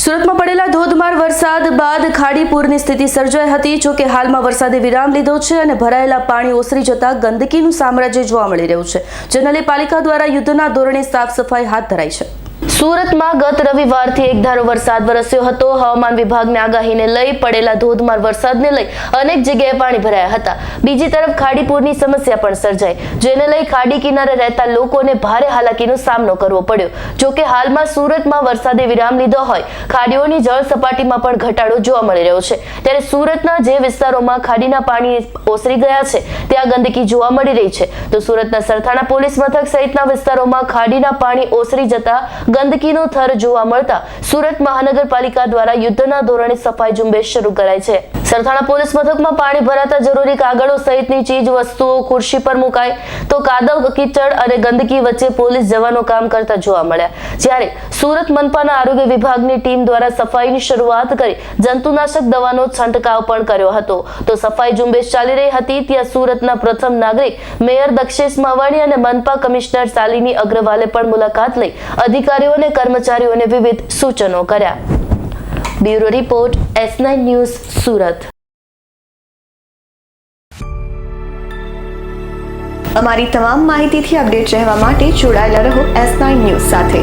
સુરતમાં પડેલા ધોધમાર વરસાદ બાદ ખાડીપુરની સ્થિતિ સર્જાઈ હતી, જો કે હાલમાં વરસાદે વિરામ લીધો છે અને ભરાયેલા પાણી ઓસરી જતા ગંદકીનું સામ્રાજ્ય જોવા મળી રહ્યું છે. જેને પાલિકા દ્વારા યુદ્ધના ધોરણે સાફ સફાઈ હાથ ધરાઈ છે. સુરતમાં ગત રવિવારથી એકધારો વરસાદ વરસ્યો હતો. હવામાન વિભાગની આગાહીને લઈ પડેલા ધોધમાર વરસાદને લઈ અનેક જગ્યાએ પાણી ભરાયા હતા. બીજી તરફ ખાડીપુરની સમસ્યા પણ સર્જાઈ. જેને લઈ ખાડી કિનારે રહેતા લોકોને ભારે હાલાકીનો સામનો કરવો પડ્યો. જોકે હાલમાં સુરતમાં વરસાદે વિરામ લીધો હોય, ખાડીઓની જળ સપાટીમાં પણ ઘટાડો જોવા મળી રહ્યો છે. ત્યારે સુરતના જે વિસ્તારોમાં ખાડીના પાણી ઓસરી ગયા છે, ત્યાં ગંદકી જોવા મળી રહી છે. તો સુરતના સરથાણા પોલીસ મથક સહિતના વિસ્તારોમાં ખાડીના પાણી ઓસરી જતા ગંદકીનો થર જોવા મળતા સુરત મહાનગરપાલિકા દ્વારા યુદ્ધના ધોરણે સફાઈ ઝુંબેશ શરૂ કરાઈ છે. સરથાણા પોલીસ મથકમાં પાણી ભરાતા જરૂરી કાગળો સહિતની ચીજ, વસ્તુઓ ખુરશી પર મુકાય તો કાદવ, કીચડ અને ગંદકી વચ્ચે પોલીસ જવાનો કામ કરતા જોવા મળ્યા. જ્યારે સુરત મનપાના આરોગ્ય વિભાગની ટીમ દ્વારા સફાઈની શરૂઆત કરી જંતુનાશક દવાનો છંટકાવ પણ કર્યો હતો. તો સફાઈ ઝુંબેશ ચાલી રહી હતી ત્યાં સુરતના પ્રથમ નાગરિક મેયર દક્ષેશ માવાણી અને મનપા કમિશનર શાલિની અગ્રવાલે પણ મુલાકાત લઈ અધિકારીઓ અને કર્મચારીઓને વિવિધ સૂચનો કર્યા. Bureau report, S nine news, Surat. અમારી તમામ માહિતીથી અપડેટ રહેવા માટે જોડાયેલા રહો એસ નાઇન ન્યૂઝ સાથે.